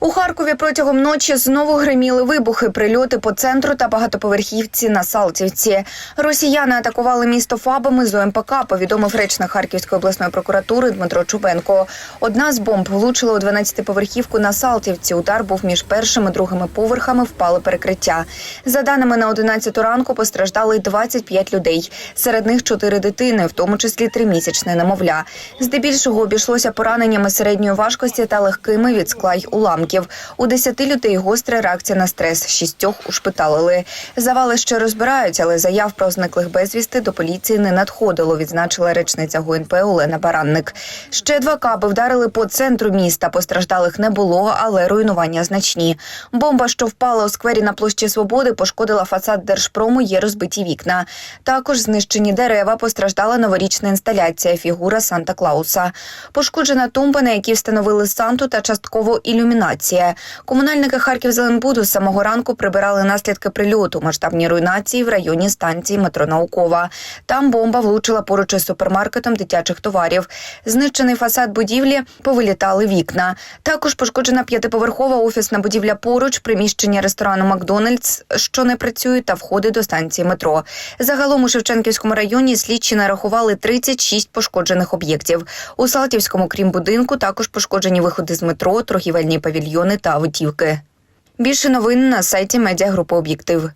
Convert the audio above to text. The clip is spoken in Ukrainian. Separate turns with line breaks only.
У Харкові протягом ночі знову гриміли вибухи, прильоти по центру та багатоповерхівці на Салтівці. Росіяни атакували місто фабами з ОМПК, повідомив речник Харківської обласної прокуратури Дмитро Чубенко. Одна з бомб влучила у 12-поверхівку на Салтівці. Удар був між першими і другими поверхами, впали перекриття. За даними на 11 ранку, постраждали 25 людей. Серед них чотири дитини, в тому числі тримісячне немовля. Здебільшого обійшлося пораненнями середньої важкості та легкими від скла й уламків. У 10 людей гостра реакція на стрес. Шістьох ушпиталили. Завали ще розбирають, але заяв про зниклих безвісти до поліції не надходило. Відзначила речниця ГУНП Олена Баранник. Ще два каби вдарили по центру міста. Постраждалих не було, але руйнування значні. Бомба, що впала у сквері на площі Свободи, пошкодила фасад Держпрому. Є розбиті вікна. Також знищені дерева. Постраждала новорічна інсталяція. Фігура Санта Клауса. Пошкоджена тумба, на якій встановили Санту та частково ілюмінація. Комунальники Харків-Зеленбуду з самого ранку прибирали наслідки прильоту, масштабні руйнації в районі станції метро Наукова. Там бомба влучила поруч із супермаркетом дитячих товарів. Знищений фасад будівлі, повилітали вікна. Також пошкоджена п'ятиповерхова офісна будівля поруч, приміщення ресторану Макдональдс, що не працює, та входи до станції метро. Загалом у Шевченківському районі слідчі нарахували 36 пошкоджених об'єктів. У Салтівському, крім будинку, також пошкоджені виходи з метро, торгівельні павільйони та автівки. Більше новин на сайті медіагрупи Об'єктив.